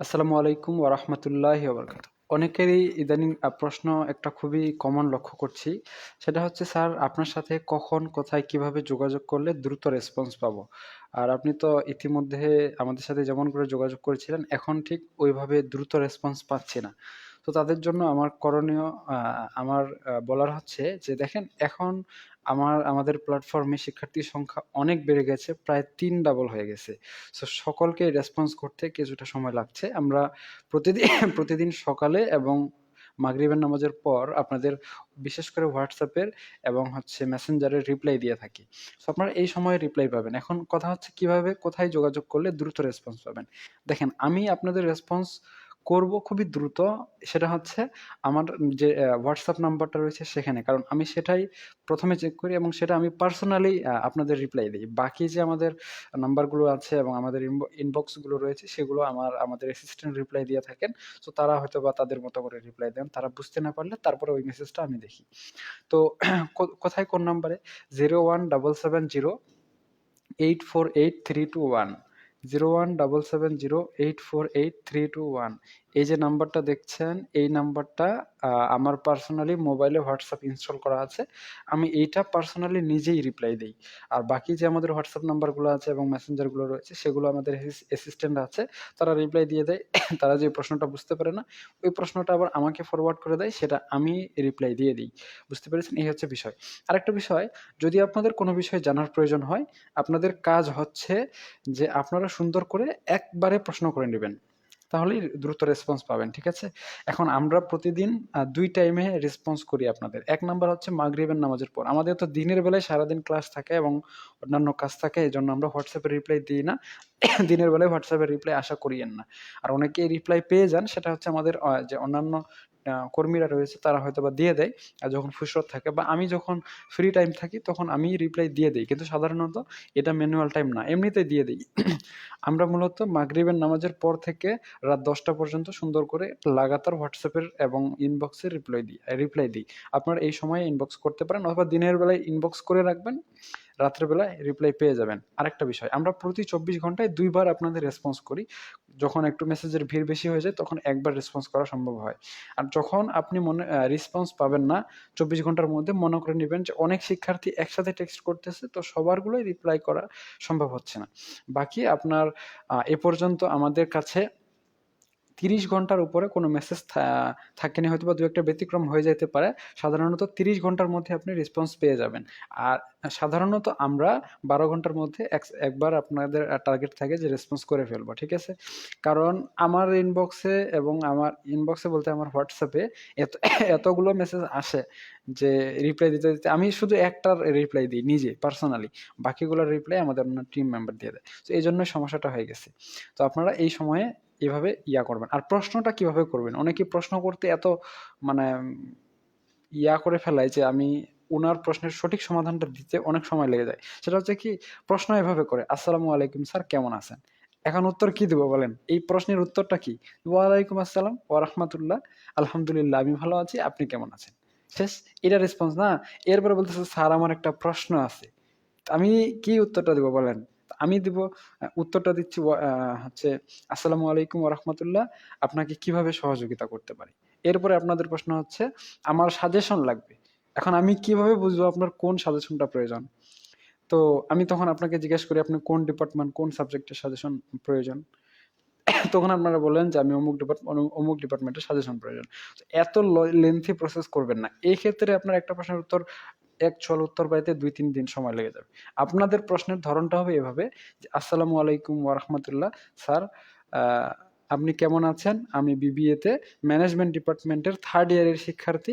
আসসালামু আলাইকুম ওরহমতুল্লাহ বরকাত অনেকেরই ইদানিং প্রশ্ন একটা খুবই কমন লক্ষ্য করছি। সেটা হচ্ছে, স্যার, আপনার সাথে কখন, কোথায়, কীভাবে যোগাযোগ করলে দ্রুত রেসপন্স পাবো? আর আপনি তো ইতিমধ্যে আমাদের সাথে যেমন করে যোগাযোগ করেছিলেন, এখন ঠিক ওইভাবে দ্রুত রেসপন্স পাচ্ছি না। তো তাদের জন্য আমার করণীয় আমার বলার হচ্ছে যে দেখেন এখন আমার, আমাদের প্ল্যাটফর্মে শিক্ষার্থীর সংখ্যা অনেক বেড়ে গেছে, প্রায় তিন ডাবল হয়ে গেছে। সো সকলকে রেসপন্স করতে কিছুটা সময় লাগছে। আমরা প্রতিদিন প্রতিদিন সকালে এবং মাগরিবের নামাজের পর আপনাদের বিশেষ করে হোয়াটসঅ্যাপের এবং হচ্ছে মেসেঞ্জারের রিপ্লাই দিয়ে থাকি। সো আপনারা এই সময়ে রিপ্লাই পাবেন। এখন কথা হচ্ছে কীভাবে, কোথায় যোগাযোগ করলে দ্রুত রেসপন্স পাবেন। দেখেন আমি আপনাদের রেসপন্স করব খুবই দ্রুত, সেটা হচ্ছে আমার যে হোয়াটসঅ্যাপ নাম্বারটা রয়েছে সেখানে। কারণ আমি সেটাই প্রথমে চেক করি এবং সেটা আমি পার্সোনালি আপনাদের রিপ্লাই দিই। বাকি যে আমাদের নাম্বারগুলো আছে এবং আমাদের ইনবক্সগুলো রয়েছে, সেগুলো আমার, আমাদের অ্যাসিস্ট্যান্ট রিপ্লাই দিয়ে থাকেন। তো তারা হয়তো বা তাদের মতো করে রিপ্লাই দেন। তারা বুঝতে না পারলে তারপরে ওই মেসেজটা আমি দেখি। তো কোথায় কোন নাম্বারে zero one double seven zero eight four eight three two one zero one double seven zero eight four eight three two one এই যে নাম্বারটা দেখছেন, এই নাম্বারটা আমার পার্সোনালি মোবাইলে হোয়াটসঅ্যাপ ইনস্টল করা আছে। আমি এইটা পার্সোনালি নিজেই রিপ্লাই দিই। আর বাকি যে আমাদের হোয়াটসঅ্যাপ নাম্বারগুলো আছে এবং মেসেঞ্জারগুলো রয়েছে, সেগুলো আমাদের অ্যাসিস্ট্যান্ট আছে। তারা রিপ্লাই দিয়ে দেয়। তারা যে প্রশ্নটা বুঝতে পারে না, ওই প্রশ্নটা আবার আমাকে ফরওয়ার্ড করে দেয়, সেটা আমি রিপ্লাই দিয়ে দিই। বুঝতে পেরেছেন? এই হচ্ছে বিষয়। আরেকটা বিষয়, যদি আপনাদের কোনো বিষয় জানার প্রয়োজন হয়, আপনাদের কাজ হচ্ছে যে আপনারা সুন্দর করে একবারে প্রশ্ন করে নেবেন। তাহলেই দ্রুত রেসপন্স পাবেন, ঠিক আছে? এখন আমরা প্রতিদিন দুই টাইমে রেসপন্স করি আপনাদের। এক নাম্বার হচ্ছে মাগরিবের নামাজের পর। আমাদের তো দিনের বেলায় সারাদিন ক্লাস থাকে এবং অন্যান্য কাজ থাকে এই জন্য আমরা হোয়াটসঅ্যাপে রিপ্লাই দিই না। দিনের বেলায় হোয়াটসঅ্যাপে রিপ্লাই আশা করিয়েন না। আর অনেকে রিপ্লাই পেয়ে যান, সেটা হচ্ছে আমাদের যে অন্যান্য কর্মীরা রয়েছে, তারা হয়তো বা দিয়ে দেয়। আর যখন ফুসরত থাকে বা আমি যখন ফ্রি টাইম থাকি, তখন আমি রিপ্লাই দিয়ে দিই। কিন্তু সাধারণত এটা ম্যানুয়াল টাইম না এমনিতে দিয়ে দিই। আমরা মূলত মাগরিবের নামাজের পর থেকে রাত দশটা পর্যন্ত সুন্দর করে লাগাতার হোয়াটসঅ্যাপের এবং ইনবক্সের রিপ্লাই দিই রিপ্লাই দিই। আপনারা এই সময়ে ইনবক্স করতে পারেন অথবা দিনের বেলায় ইনবক্স করে রাখবেন। রাত্রের বেলায় রিপ্লাই পেয়ে যাবেন। আরেকটা বিষয়, আমরা প্রতি চব্বিশ ঘন্টায় দুইবার আপনাদের রেসপন্স করি। যখন একটু মেসেজের ভিড় বেশি হয়ে যায়, তখন একবার রেসপন্স করা সম্ভব হয়। আর যখন আপনি মনে রেসপন্স পাবেন না, চব্বিশ ঘণ্টার মধ্যে মনে করে নেবেন যে অনেক শিক্ষার্থী একসাথে টেক্সট করতেছে, তো সবারগুলোই রিপ্লাই করা সম্ভব হচ্ছে না। বাকি আপনার এ পর্যন্ত আমাদের কাছে তিরিশ ঘণ্টার উপরে কোনো মেসেজ থাকেনি হয়তো বা দু একটা ব্যতিক্রম হয়ে যেতে পারে। সাধারণত তিরিশ ঘণ্টার মধ্যে আপনি রেসপন্স পেয়ে যাবেন। আর সাধারণত আমরা বারো ঘণ্টার মধ্যে এক- একবার আপনাদের টার্গেট থাকে যে রেসপন্স করে ফেলব, ঠিক আছে? কারণ আমার ইনবক্সে এবং আমার ইনবক্সে বলতে আমার হোয়াটসঅ্যাপে এত, এতগুলো মেসেজ আসে যে রিপ্লাই দিতে দিতে আমি শুধু একটার রিপ্লাই দিই নিজে পার্সোনালি বাকিগুলোর রিপ্লাই আমাদের অন্য টিম মেম্বার দিয়ে দেয়। তো এই জন্যই সমস্যাটা হয়ে গেছে। তো আপনারা এই সময়ে এভাবে ইয়া করবেন। আর প্রশ্নটা কীভাবে করবেন? অনেকে প্রশ্ন করতে এত মানে ইয়া করে ফেলায় যে আমি ওনার প্রশ্নের সঠিক সমাধানটা দিতে অনেক সময় লেগে যায়। সেটা হচ্ছে কি, প্রশ্ন এভাবে করে, আসসালামু আলাইকুম স্যার, কেমন আছেন? এখন উত্তর কি দেবো বলেন? এই প্রশ্নের উত্তরটা কি? ওয়ালাইকুম আসসালাম, ওয়া রাহমাতুল্লাহ, আলহামদুলিল্লাহ, আমি ভালো আছি, আপনি কেমন আছেন? শেষ, এটা রেসপন্স না। এরপরে বলতেছে, স্যার, আমার একটা প্রশ্ন আছে। আমি কি উত্তরটা দেবো বলেন? আমি দিব উত্তরটা দিচ্ছি হচ্ছে, আসসালামু আলাইকুম ওরহমতুল্লাহ আপনাকে কীভাবে সহযোগিতা করতে পারি? এরপরে আপনাদের প্রশ্ন হচ্ছে, আমার সাজেশন লাগবে। এখন আমি কীভাবে বুঝব আপনার কোন সাজেশনটা প্রয়োজন? তো আমি তখন আপনাকে জিজ্ঞেস করি, আপনি কোন ডিপার্টমেন্ট কোন সাবজেক্টের সাজেশন প্রয়োজন? তখন আপনারা বলেন যে, আমি অমুক ডিপার্টমেন্ট অমুক ডিপার্টমেন্টের সাজেশন প্রয়োজন। এত লেন্থি প্রসেস করবেন না। এই ক্ষেত্রে আপনার একটা প্রশ্নের উত্তর, এক ছল উত্তর পাইতে দুই, তিন দিন সময় লেগে যাবে। আপনাদের প্রশ্নের ধরনটা হবে এভাবে যে, আসসালামু আলাইকুম ওরহমতুল্লাহ স্যার আপনি কেমন আছেন? আমি বিবিএতে ম্যানেজমেন্ট ডিপার্টমেন্টের থার্ড ইয়ারের শিক্ষার্থী।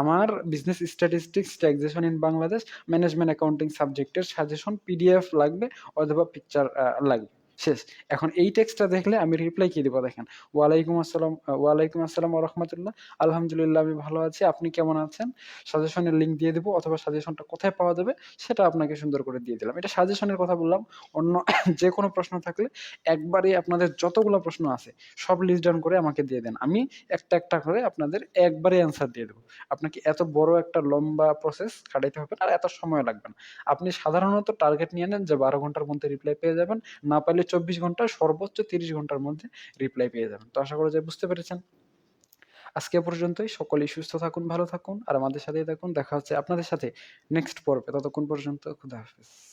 আমার business statistics taxation in Bangladesh management accounting সাবজেক্টের সাজেশন পিডিএফ লাগবে অথবা পিকচার লাগবে। শেষ। এখন এই টেক্সটটা দেখলে আমি রিপ্লাই কি দিব দেখেন। ওয়ালাইকুম আসসালাম ওয়ালাইকুম আসসালাম রহমতুল্লাহ আলহামদুলিল্লাহ, আমি ভালো আছি। আপনি কেমন আছেন? সাজেশনের লিঙ্ক দিয়ে দেবো, অথবা সাজেশনটা কোথায় পাওয়া যাবে সেটা আপনাকে সুন্দর করে দিয়ে দিলাম। এটা সাজেশনের কথা বললাম। অন্য যে কোনো প্রশ্ন থাকলে একবারে আপনাদের যতগুলো প্রশ্ন আছে, সব লিস্ট ডাউন করে আমাকে দিয়ে দেন। আমি একটা একটা করে আপনাদের একবারে অ্যান্সার দিয়ে দেবো। আপনাকে এত বড় একটা লম্বা প্রসেস কাটাইতে হবে আর এত সময় লাগবে না। আপনি সাধারণত টার্গেট নিয়ে নেন যে বারো ঘণ্টার মধ্যে রিপ্লাই পেয়ে যাবেন। না পাইলে চব্বিশ ঘণ্টা, সর্বোচ্চ তিরিশ ঘণ্টার মধ্যে রিপ্লাই পেয়ে যাবেন। তো আশা করা যে বুঝতে পেরেছেন। আজকে পর্যন্তই। সকলেই সুস্থ থাকুন, ভালো থাকুন, আর আমাদের সাথেই থাকুন। দেখা হচ্ছে আপনাদের সাথে নেক্সট পর্বে। ততক্ষণ পর্যন্ত খুদা হাফিজ।